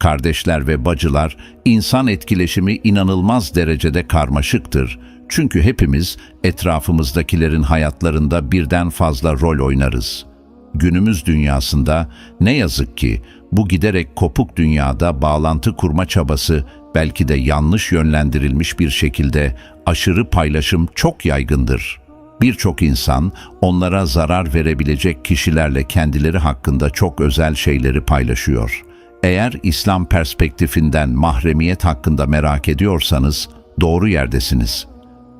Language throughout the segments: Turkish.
Kardeşler ve bacılar, insan etkileşimi inanılmaz derecede karmaşıktır. Çünkü hepimiz etrafımızdakilerin hayatlarında birden fazla rol oynarız. Günümüz dünyasında ne yazık ki bu giderek kopuk dünyada bağlantı kurma çabası belki de yanlış yönlendirilmiş bir şekilde aşırı paylaşım çok yaygındır. Birçok insan onlara zarar verebilecek kişilerle kendileri hakkında çok özel şeyleri paylaşıyor. Eğer İslam perspektifinden mahremiyet hakkında merak ediyorsanız doğru yerdesiniz.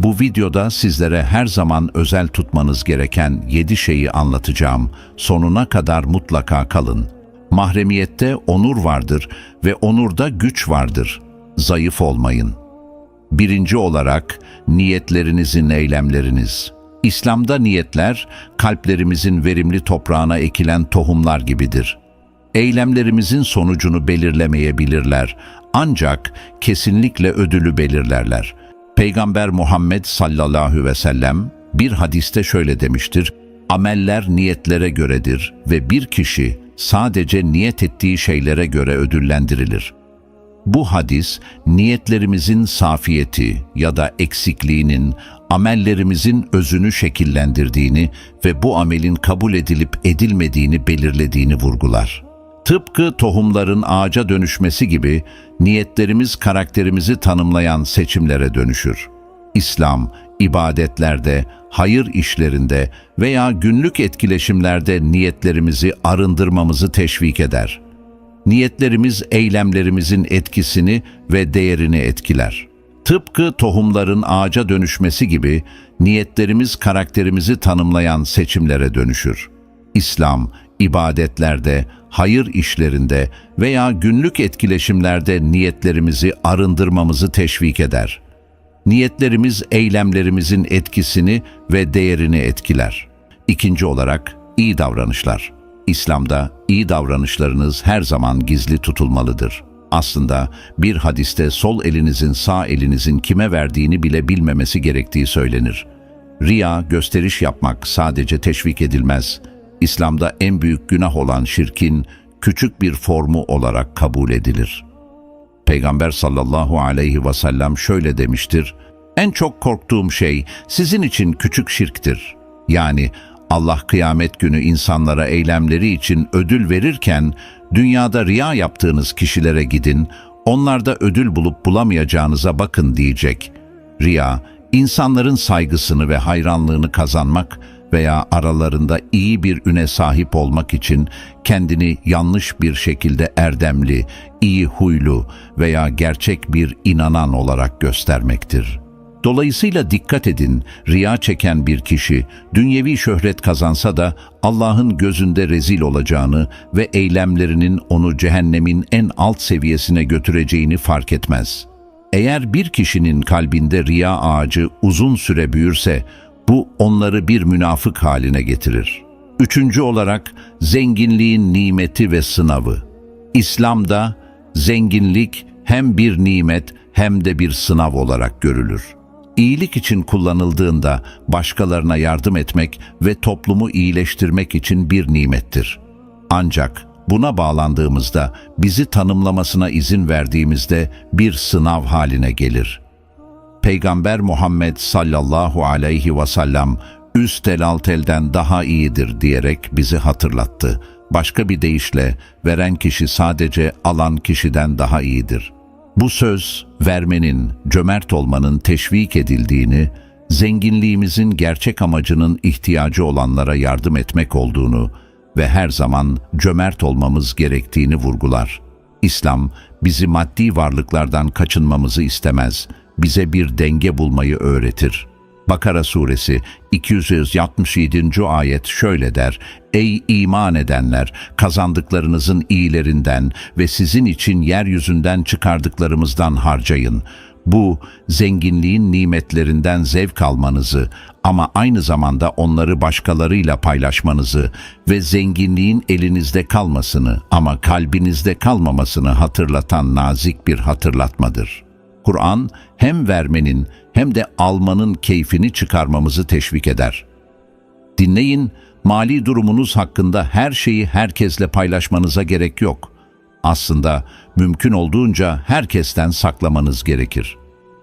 Bu videoda sizlere her zaman özel tutmanız gereken 7 şeyi anlatacağım. Sonuna kadar mutlaka kalın. Mahremiyette onur vardır ve onurda güç vardır. Zayıf olmayın. Birinci olarak niyetlerinizin eylemleriniz. İslam'da niyetler kalplerimizin verimli toprağına ekilen tohumlar gibidir. Eylemlerimizin sonucunu belirlemeyebilirler ancak kesinlikle ödülü belirlerler. Peygamber Muhammed sallallahu ve sellem bir hadiste şöyle demiştir. Ameller niyetlere göredir ve bir kişi sadece niyet ettiği şeylere göre ödüllendirilir. Bu hadis niyetlerimizin safiyeti ya da eksikliğinin amellerimizin özünü şekillendirdiğini ve bu amelin kabul edilip edilmediğini belirlediğini vurgular. Tıpkı tohumların ağaca dönüşmesi gibi niyetlerimiz karakterimizi tanımlayan seçimlere dönüşür. İslam, ibadetlerde, hayır işlerinde veya günlük etkileşimlerde niyetlerimizi arındırmamızı teşvik eder. Niyetlerimiz eylemlerimizin etkisini ve değerini etkiler. Tıpkı tohumların ağaca dönüşmesi gibi niyetlerimiz karakterimizi tanımlayan seçimlere dönüşür. İslam, ibadetlerde, hayır işlerinde veya günlük etkileşimlerde niyetlerimizi arındırmamızı teşvik eder. Niyetlerimiz eylemlerimizin etkisini ve değerini etkiler. İkinci olarak iyi davranışlar. İslam'da iyi davranışlarınız her zaman gizli tutulmalıdır. Aslında bir hadiste sol elinizin sağ elinizin kime verdiğini bile bilmemesi gerektiği söylenir. Riya, gösteriş yapmak sadece teşvik edilmez. İslam'da en büyük günah olan şirkin küçük bir formu olarak kabul edilir. Peygamber sallallahu aleyhi ve sellem şöyle demiştir, En çok korktuğum şey sizin için küçük şirktir. Yani Allah kıyamet günü insanlara eylemleri için ödül verirken, dünyada riya yaptığınız kişilere gidin, onlarda ödül bulup bulamayacağınıza bakın diyecek. Riya, insanların saygısını ve hayranlığını kazanmak veya aralarında iyi bir üne sahip olmak için kendini yanlış bir şekilde erdemli, iyi huylu veya gerçek bir inanan olarak göstermektir. Dolayısıyla dikkat edin, riya çeken bir kişi dünyevi şöhret kazansa da Allah'ın gözünde rezil olacağını ve eylemlerinin onu cehennemin en alt seviyesine götüreceğini fark etmez. Eğer bir kişinin kalbinde riya ağacı uzun süre büyürse, bu onları bir münafık haline getirir. Üçüncü olarak zenginliğin nimeti ve sınavı. İslam'da zenginlik hem bir nimet hem de bir sınav olarak görülür. İyilik için kullanıldığında başkalarına yardım etmek ve toplumu iyileştirmek için bir nimettir. Ancak buna bağlandığımızda, bizi tanımlamasına izin verdiğimizde bir sınav haline gelir. Peygamber Muhammed sallallahu aleyhi ve sellem üst el alt elden daha iyidir diyerek bizi hatırlattı. Başka bir deyişle veren kişi sadece alan kişiden daha iyidir.'' Bu söz, vermenin, cömert olmanın teşvik edildiğini, zenginliğimizin gerçek amacının ihtiyacı olanlara yardım etmek olduğunu ve her zaman cömert olmamız gerektiğini vurgular. İslam, bizi maddi varlıklardan kaçınmamızı istemez, bize bir denge bulmayı öğretir. Bakara suresi 267. ayet şöyle der, Ey iman edenler! Kazandıklarınızın iyilerinden ve sizin için yeryüzünden çıkardıklarımızdan harcayın. Bu, zenginliğin nimetlerinden zevk almanızı ama aynı zamanda onları başkalarıyla paylaşmanızı ve zenginliğin elinizde kalmasını ama kalbinizde kalmamasını hatırlatan nazik bir hatırlatmadır.'' Kur'an hem vermenin hem de almanın keyfini çıkarmamızı teşvik eder. Dinleyin, mali durumunuz hakkında her şeyi herkesle paylaşmanıza gerek yok. Aslında mümkün olduğunca herkesten saklamanız gerekir.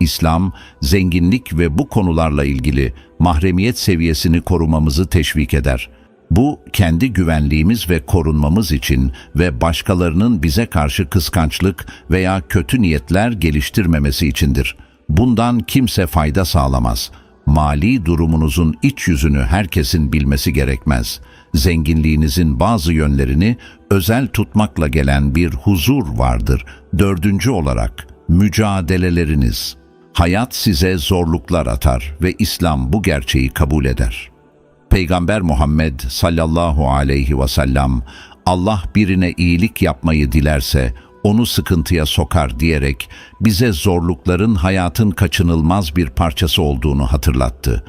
İslam, zenginlik ve bu konularla ilgili mahremiyet seviyesini korumamızı teşvik eder. Bu, kendi güvenliğimiz ve korunmamız için ve başkalarının bize karşı kıskançlık veya kötü niyetler geliştirmemesi içindir. Bundan kimse fayda sağlamaz. Mali durumunuzun iç yüzünü herkesin bilmesi gerekmez. Zenginliğinizin bazı yönlerini özel tutmakla gelen bir huzur vardır. Dördüncü olarak, mücadeleleriniz. Hayat size zorluklar atar ve İslam bu gerçeği kabul eder. Peygamber Muhammed sallallahu aleyhi ve sellem Allah birine iyilik yapmayı dilerse onu sıkıntıya sokar diyerek bize zorlukların hayatın kaçınılmaz bir parçası olduğunu hatırlattı.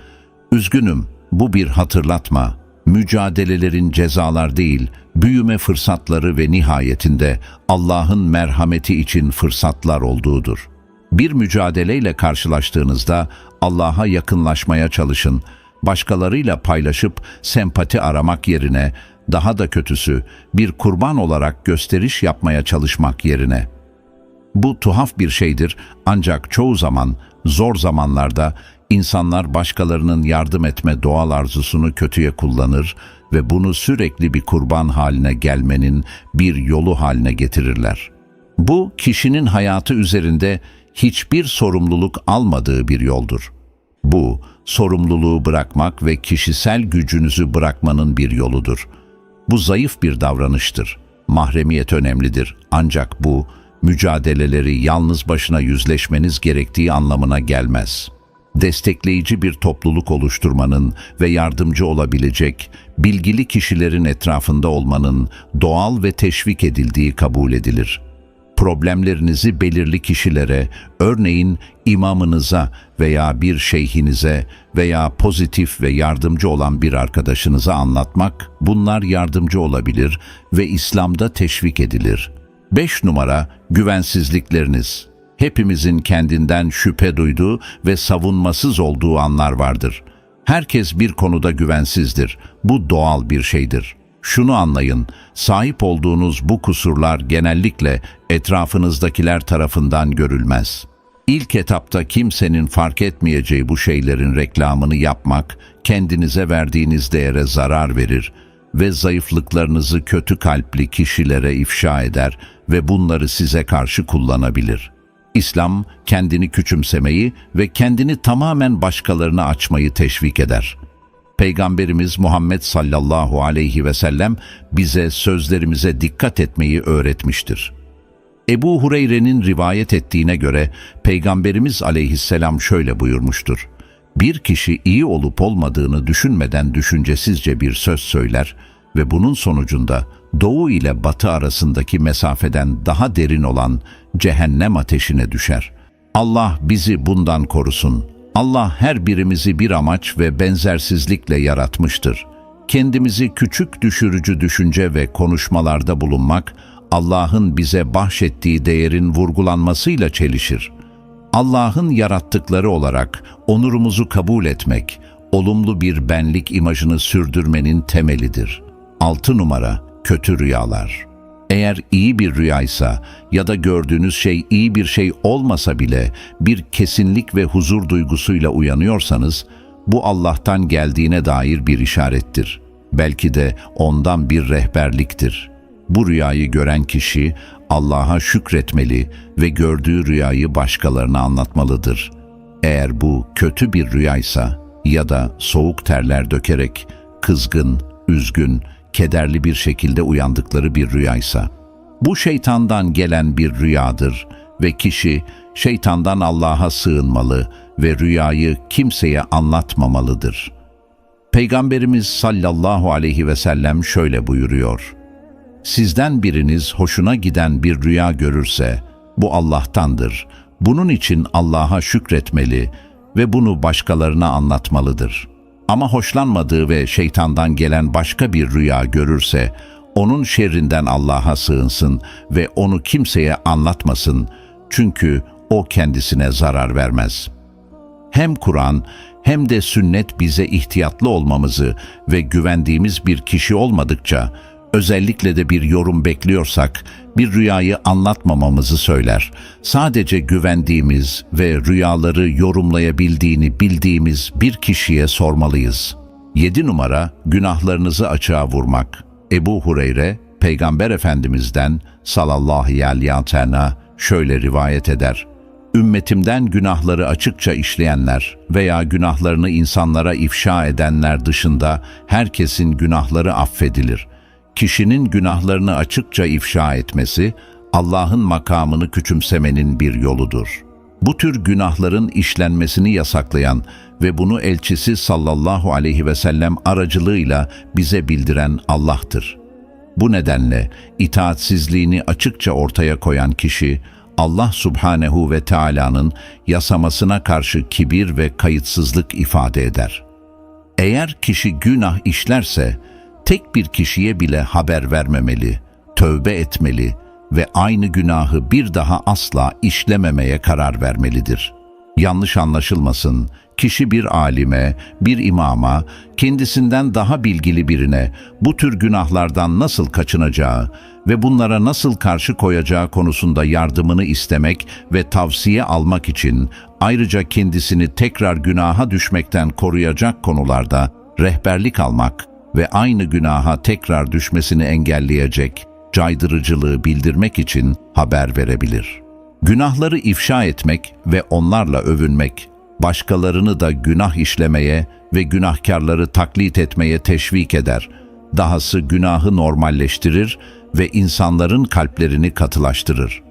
Üzgünüm, bu bir hatırlatma. Mücadelelerin cezalar değil, büyüme fırsatları ve nihayetinde Allah'ın merhameti için fırsatlar olduğudur. Bir mücadeleyle karşılaştığınızda Allah'a yakınlaşmaya çalışın. Başkalarıyla paylaşıp sempati aramak yerine daha da kötüsü bir kurban olarak gösteriş yapmaya çalışmak yerine. Bu tuhaf bir şeydir ancak çoğu zaman zor zamanlarda insanlar başkalarının yardım etme doğal arzusunu kötüye kullanır ve bunu sürekli bir kurban haline gelmenin bir yolu haline getirirler. Bu kişinin hayatı üzerinde hiçbir sorumluluk almadığı bir yoldur. Bu, sorumluluğu bırakmak ve kişisel gücünüzü bırakmanın bir yoludur. Bu zayıf bir davranıştır. Mahremiyet önemlidir ancak bu, mücadeleleri yalnız başına yüzleşmeniz gerektiği anlamına gelmez. Destekleyici bir topluluk oluşturmanın ve yardımcı olabilecek, bilgili kişilerin etrafında olmanın doğal ve teşvik edildiği kabul edilir.'' Problemlerinizi belirli kişilere, örneğin imamınıza veya bir şeyhinize veya pozitif ve yardımcı olan bir arkadaşınıza anlatmak, bunlar yardımcı olabilir ve İslam'da teşvik edilir. 5 numara güvensizlikleriniz. Hepimizin kendinden şüphe duyduğu ve savunmasız olduğu anlar vardır. Herkes bir konuda güvensizdir. Bu doğal bir şeydir.'' Şunu anlayın, sahip olduğunuz bu kusurlar genellikle etrafınızdakiler tarafından görülmez. İlk etapta kimsenin fark etmeyeceği bu şeylerin reklamını yapmak, kendinize verdiğiniz değere zarar verir ve zayıflıklarınızı kötü kalpli kişilere ifşa eder ve bunları size karşı kullanabilir. İslam, kendini küçümsemeyi ve kendini tamamen başkalarına açmayı teşvik eder.'' Peygamberimiz Muhammed sallallahu aleyhi ve sellem bize sözlerimize dikkat etmeyi öğretmiştir. Ebu Hureyre'nin rivayet ettiğine göre Peygamberimiz aleyhisselam şöyle buyurmuştur. Bir kişi iyi olup olmadığını düşünmeden düşüncesizce bir söz söyler ve bunun sonucunda doğu ile batı arasındaki mesafeden daha derin olan cehennem ateşine düşer. Allah bizi bundan korusun.'' Allah her birimizi bir amaç ve benzersizlikle yaratmıştır. Kendimizi küçük düşürücü düşünce ve konuşmalarda bulunmak, Allah'ın bize bahşettiği değerin vurgulanmasıyla çelişir. Allah'ın yarattıkları olarak onurumuzu kabul etmek, olumlu bir benlik imajını sürdürmenin temelidir. 6 numara Kötü Rüyalar eğer iyi bir rüyaysa ya da gördüğünüz şey iyi bir şey olmasa bile bir kesinlik ve huzur duygusuyla uyanıyorsanız, bu Allah'tan geldiğine dair bir işarettir. Belki de ondan bir rehberliktir. Bu rüyayı gören kişi Allah'a şükretmeli ve gördüğü rüyayı başkalarına anlatmalıdır. Eğer bu kötü bir rüyaysa ya da soğuk terler dökerek kızgın, üzgün, kederli bir şekilde uyandıkları bir rüyaysa. Bu şeytandan gelen bir rüyadır ve kişi şeytandan Allah'a sığınmalı ve rüyayı kimseye anlatmamalıdır. Peygamberimiz sallallahu aleyhi ve sellem şöyle buyuruyor. Sizden biriniz hoşuna giden bir rüya görürse, bu Allah'tandır. Bunun için Allah'a şükretmeli ve bunu başkalarına anlatmalıdır.'' Ama hoşlanmadığı ve şeytandan gelen başka bir rüya görürse, onun şerrinden Allah'a sığınsın ve onu kimseye anlatmasın. Çünkü o kendisine zarar vermez. Hem Kur'an hem de sünnet bize ihtiyatlı olmamızı ve güvendiğimiz bir kişi olmadıkça Özellikle de bir yorum bekliyorsak bir rüyayı anlatmamamızı söyler. Sadece güvendiğimiz ve rüyaları yorumlayabildiğini bildiğimiz bir kişiye sormalıyız. 7 numara günahlarınızı açığa vurmak. Ebu Hureyre Peygamber Efendimiz'den sallallahu aleyhi ve şöyle rivayet eder. Ümmetimden günahları açıkça işleyenler veya günahlarını insanlara ifşa edenler dışında herkesin günahları affedilir. Kişinin günahlarını açıkça ifşa etmesi, Allah'ın makamını küçümsemenin bir yoludur. Bu tür günahların işlenmesini yasaklayan ve bunu elçisi sallallahu aleyhi ve sellem aracılığıyla bize bildiren Allah'tır. Bu nedenle itaatsizliğini açıkça ortaya koyan kişi, Allah subhanehu ve Teala'nın yasamasına karşı kibir ve kayıtsızlık ifade eder. Eğer kişi günah işlerse, tek bir kişiye bile haber vermemeli, tövbe etmeli ve aynı günahı bir daha asla işlememeye karar vermelidir. Yanlış anlaşılmasın, kişi bir alime, bir imama, kendisinden daha bilgili birine bu tür günahlardan nasıl kaçınacağı ve bunlara nasıl karşı koyacağı konusunda yardımını istemek ve tavsiye almak için ayrıca kendisini tekrar günaha düşmekten koruyacak konularda rehberlik almak ve aynı günaha tekrar düşmesini engelleyecek caydırıcılığı bildirmek için haber verebilir. Günahları ifşa etmek ve onlarla övünmek, başkalarını da günah işlemeye ve günahkarları taklit etmeye teşvik eder. Dahası günahı normalleştirir ve insanların kalplerini katılaştırır.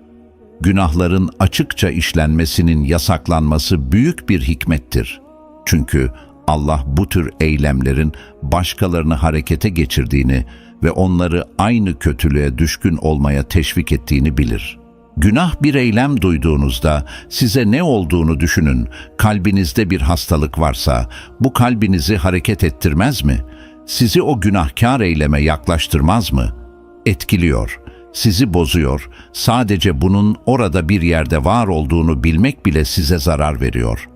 Günahların açıkça işlenmesinin yasaklanması büyük bir hikmettir. Çünkü Allah bu tür eylemlerin başkalarını harekete geçirdiğini ve onları aynı kötülüğe düşkün olmaya teşvik ettiğini bilir. Günah bir eylem duyduğunuzda size ne olduğunu düşünün. Kalbinizde bir hastalık varsa bu kalbinizi hareket ettirmez mi? Sizi o günahkar eyleme yaklaştırmaz mı? Etkiliyor, sizi bozuyor. Sadece bunun orada bir yerde var olduğunu bilmek bile size zarar veriyor.''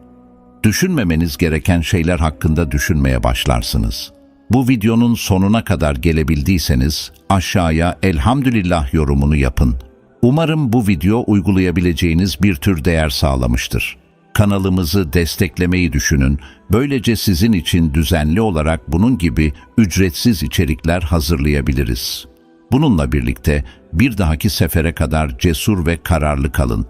Düşünmemeniz gereken şeyler hakkında düşünmeye başlarsınız. Bu videonun sonuna kadar gelebildiyseniz aşağıya elhamdülillah yorumunu yapın. Umarım bu video uygulayabileceğiniz bir tür değer sağlamıştır. Kanalımızı desteklemeyi düşünün. Böylece sizin için düzenli olarak bunun gibi ücretsiz içerikler hazırlayabiliriz. Bununla birlikte bir dahaki sefere kadar cesur ve kararlı kalın.